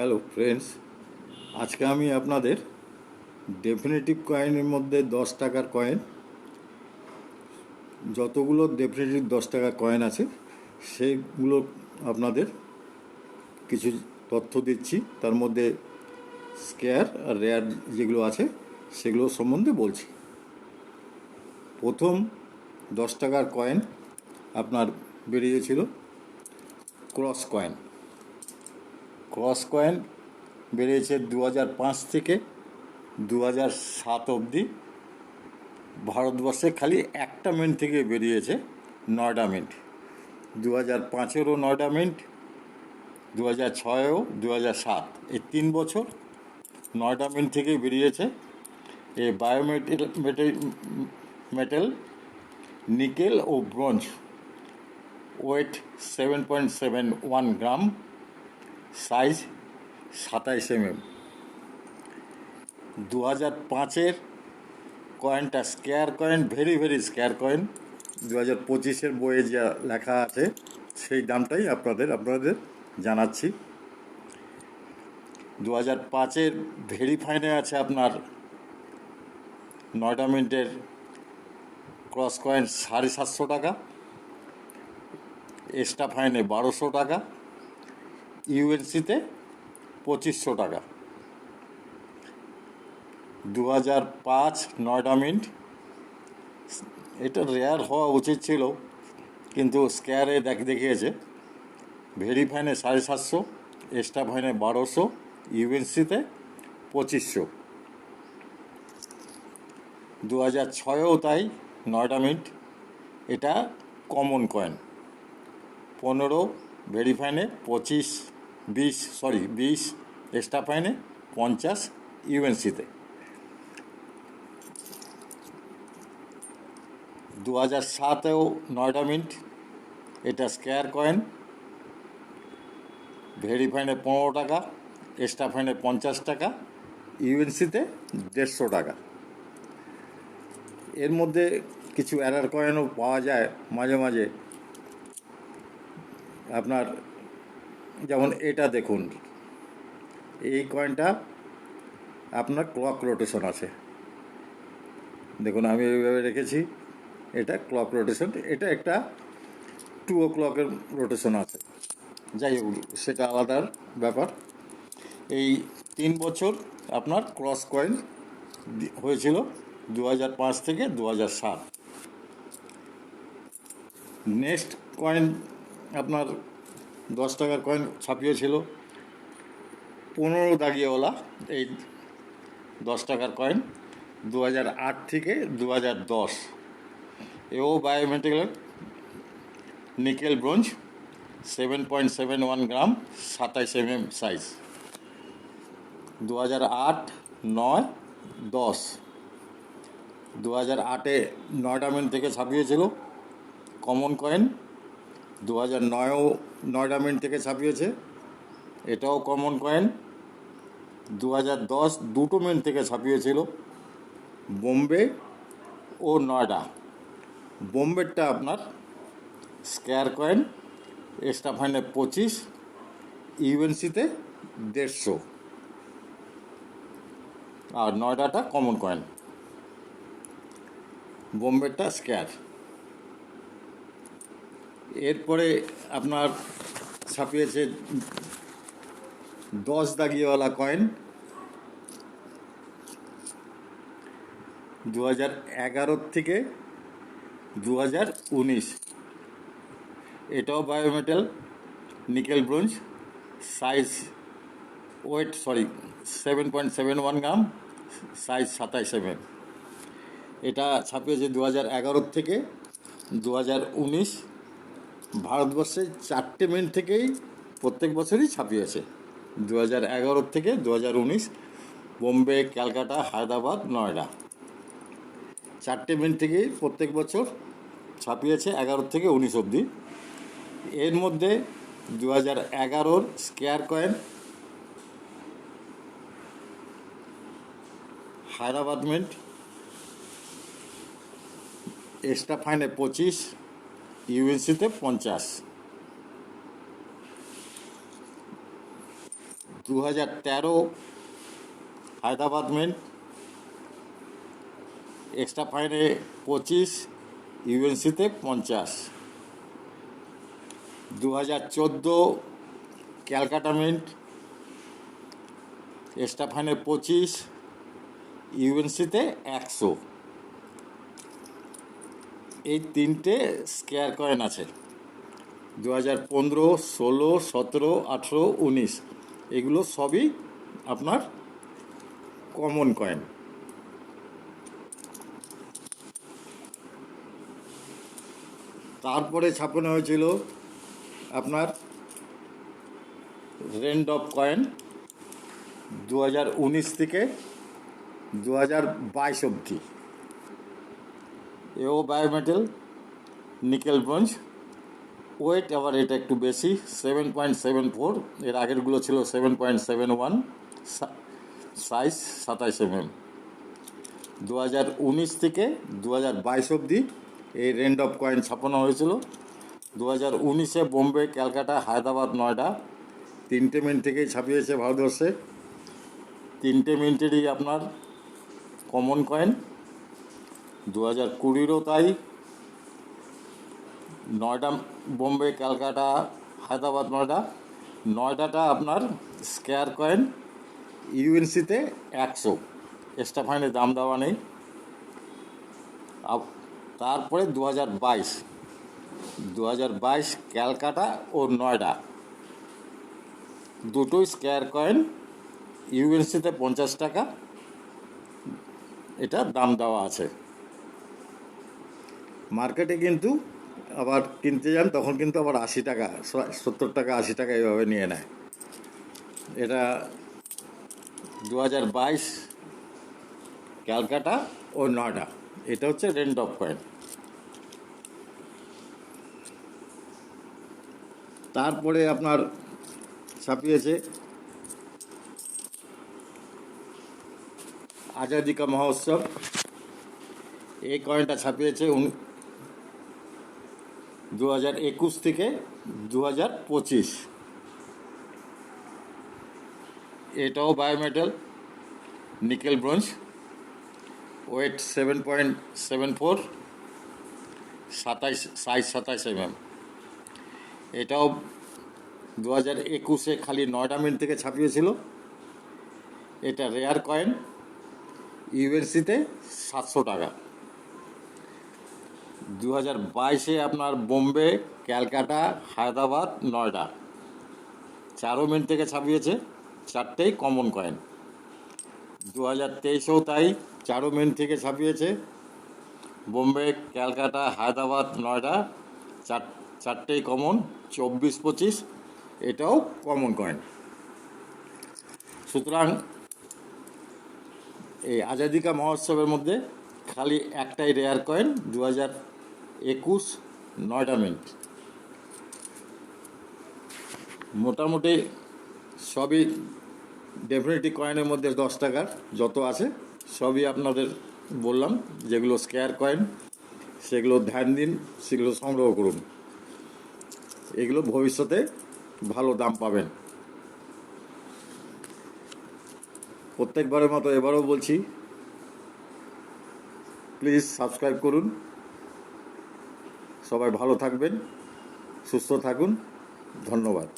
Hello friends আজকে আমি আপনাদের ডেফিনেটিভ কয়েনের মধ্যে দশ টাকার কয়েন যতগুলো ডেফিনেটিভ দশ টাকার কয়েন আছে, সেগুলো আপনাদের কিছু তথ্য দিচ্ছি। তার মধ্যে স্কেয়ার আর রেয়ার যেগুলো আছে, সেগুলো সম্বন্ধে বলছি। প্রথম দশ টাকার কয়েন আপনার বেরিয়েছিল ক্রস কয়েন ক্রস কয়েন বেরিয়েছে দু পাঁচ থেকে দু সাত অবধি। ভারতবর্ষে খালি একটা মিন্ট থেকে বেরিয়েছে নয়ডা মিন্ট দু হাজার পাঁচেরও নয়ডা মিন্ট দু হাজার ছয়েও দু হাজার সাত। এই তিন বছর নয়ডা মিন্ট থেকে বেরিয়েছে। এই বায়োমেটেল মেটেল মেটেল নিকেল ও bronze weight seven point seven one gram size সাতাইশ এমএম। দু হাজার পাঁচের কয়েনটা square coin, very very square coin. দু হাজার পঁচিশের বইয়ে যা লেখা আছে, সেই দামটাই আপনাদের আপনাদের জানাচ্ছি। দু হাজার পাঁচের ভেরি ফাইনে আছে আপনার নয়ডা মিনিটের ক্রস কয়েন সাড়ে সাতশো টাকা, এক্সট্রা ফাইনে বারোশো টাকা। ইউএনসিতে পঁচিশশো টাকা। দু হাজার পাঁচ নয়ডা মিন্ট। এটা রেয়ার হওয়া উচিত ছিল, কিন্তু স্কেয়ারে দেখ দেখিয়েছে। ভেরি ফাইনে সাড়ে সাতশো এক্সট্রা ফাইনে বারোশো ইউএনসিতে পঁচিশশো। দু হাজার ছয়েও তাই নয়ডা মিন্ট। এটা কমন কয়েন পনেরো, ভেরি ফাইনে পঁচিশ বিশ সরি বিশ এক্সট্রা ফাইনে পঞ্চাশ ইউএনসিতে দু হাজার সাতেও নয়ডা মিন্ট, এটা স্কেয়ার কয়েন ভেরি ফাইনে পনেরো টাকা এক্সট্রা ফাইনে পঞ্চাশ টাকা ইউএনসিতে দেড়শো টাকা। এর মধ্যে কিছু অ্যারার কয়েনও পাওয়া যায় মাঝে মাঝে। আপনার যেমন এটা দেখুন, এই কয়েনটা আপনার ক্লক রোটেশন আছে। দেখুন, আমি এইভাবে রেখেছি, এটা ক্লক রোটেশন এটা একটা টু ও ক্লকের রোটেশন আছে। যাই হোক, সেটা আলাদার ব্যাপার। এই তিন বছর আপনার ক্রস কয়েন হয়েছিল দু হাজার পাঁচ থেকে দু হাজার সাত। নেক্সট কয়েন আপনার দশ টাকার কয়েন ছাপিয়েছিল। পনেরো দাগিয়েওয়ালা, এই দশ টাকার কয়েন দু আট থেকে দু হাজার দশ। এও biometric nickel bronze seven point seven one gram সাতাইশ এম এম সাইজ দু হাজার আট, নয়, দশ। দু হাজার আটে নয়ডা মিন্ট থেকে ছাপিয়েছিল। কমন কয়েন দু হাজার নয়ও নয়ডা মিন্ট থেকে ছাপিয়েছে। এটাও কমন কয়েন দু হাজার দশ দুটো মিন্ট থেকে ছাপিয়েছিল। বোম্বে ও নয়ডা। বোম্বেরটা আপনার স্কোয়ার কয়েন। এক্সট্রা ফাইনে পঁচিশ, ইউএনসিতে দেড়শো। আর নয়ডাটা কমন কয়েন বোম্বেরটা স্কেয়ার। এরপরে আপনার ছাপিয়েছে দশ দাগিওয়ালা কয়েন। দু হাজার এগারোর থেকে দু হাজার উনিশ। এটাও bimetal, nickel bronze, size weight, sorry, seven point seven one gram, size সাতাইশ এম এটা ছাপিয়েছে দু হাজার এগারোর থেকে দু হাজার উনিশ। ভারতবর্ষে চারটে মেন থেকেই প্রত্যেক বছরই ছাপিয়েছে। দু হাজার এগারোর থেকে দু হাজার উনিশ বোম্বে, ক্যালকাটা, হায়দ্রাবাদ, নয়ডা। চারটে মেন থেকেই প্রত্যেক বছর ছাপিয়েছে এগারো থেকে উনিশ অবধি। এর মধ্যে দু হাজার এগারোর square coin, Hyderabad mint extra ফাইনে পঁচিশ ইউএনসিতে পঞ্চাশ দু হাজার তেরো হায়দ্রাবাদ মেন্ট এক্সট্রা ফাইনে পঁচিশ ইউএনসিতে পঞ্চাশ দু হাজার চোদ্দ ক্যালকাটা মিন্ট এক্সট্রা ফাইনে পঁচিশ ইউএনসিতে একশো। এই তিনটে স্কেয়ার কয়েন আছে। দু হাজার পনেরো, ষোলো, সতেরো, আঠেরো, উনিশ। এগুলো সবই আপনার কমন কয়েন তারপরে ছাপানো হয়েছিল আপনার রেন্ড অফ কয়েন দু হাজার উনিশ থেকে দু হাজার বাইশ অবধি। এও বায়োমেটাল নিকেল ব্রঞ্জ ওয়েট আবার এটা একটু বেশি সেভেন পয়েন্ট সেভেন ফোর এর আগেরগুলো ছিল seven point seven one size সাতাইশ এম এম দু হাজার উনিশ থেকে দু হাজার বাইশ অবধি এই রেন্ড অফ কয়েন ছাপানো হয়েছিল। দু হাজার উনিশে বোম্বে, ক্যালকাটা, হায়দ্রাবাদ, নয়ডা, তিনটে মিনিট থেকেই ছাপিয়েছে ভারতবর্ষে। তিনটে মিনিটেরই আপনার কমন কয়েন দু হাজার কুড়িরও তাই নয়ডা বোম্বে, ক্যালকাটা, হায়দ্রাবাদ নয়ডা নয়ডাটা আপনার স্কেয়ার কয়েন, ইউএনসিতে একশো। এক্সট্রা ফাইনের দাম দেওয়া নেই। তারপরে দু হাজার বাইশ। দু হাজার বাইশ ক্যালকাটা ও নয়ডা দুটোই স্কেয়ার কয়েন, ইউএনসিতে পঞ্চাশ টাকা। এটা দাম দেওয়া আছে। মার্কেটে কিন্তু আবার কিনতে যান, তখন কিন্তু আবার আশি টাকা সত্তর টাকা, আশি টাকা এইভাবে নিয়ে নেয়। এটা দু হাজার বাইশ ক্যালকাটা ও নয়ডা। এটা হচ্ছে রেন্ট অফ কয়েন তারপরে আপনার ছাপিয়েছে আজাদি কা মহোৎসব। এই কয়েনটা ছাপিয়েছে দু হাজার একুশ থেকে দু হাজার পঁচিশ। এটাও bimetal, nickel bronze, weight seven point seven four, সাতাইশ, সাইজ সাতাইশ এমএম। এটাও দু হাজার একুশে খালি নয়টা মিনিট থেকে ছাপিয়েছিল। এটা রেয়ার কয়েন ইউএনসিতে সাতশো টাকা। দু হাজার বাইশে আপনার বোম্বে, ক্যালকাটা, হায়দ্রাবাদ, নয়ডা। চারো মিনিট থেকে ছাপিয়েছে, চারটেই কমন কয়েন দু হাজার তেইশেও তাই চারো মিনিট থেকে ছাপিয়েছে। বোম্বে, ক্যালকাটা, হায়দ্রাবাদ, নয়ডা, চার, চারটেই কমন চব্বিশ পঁচিশ, এটাও কমন কয়েন সুতরাং এই আজাদিকা মহোৎসবের মধ্যে খালি একটাই রেয়ার কয়েন দু হাজার একুশ নয়টা মিনিট মোটামুটি সবই ডেফিনেটলি কয়েনের মধ্যে দশ টাকার যত আছে, সবই আপনাদের বললাম, যেগুলো স্কেয়ার কয়েন সেগুলো ধ্যান দিন, সেগুলো সংগ্রহ করুন। এগুলো ভবিষ্যতে ভালো দাম পাবেন। প্রত্যেকবারের মতো এবারও বলছি প্লিজ সাবস্ক্রাইব করুন। সবাই ভালো থাকবেন সুস্থ থাকুন। ধন্যবাদ।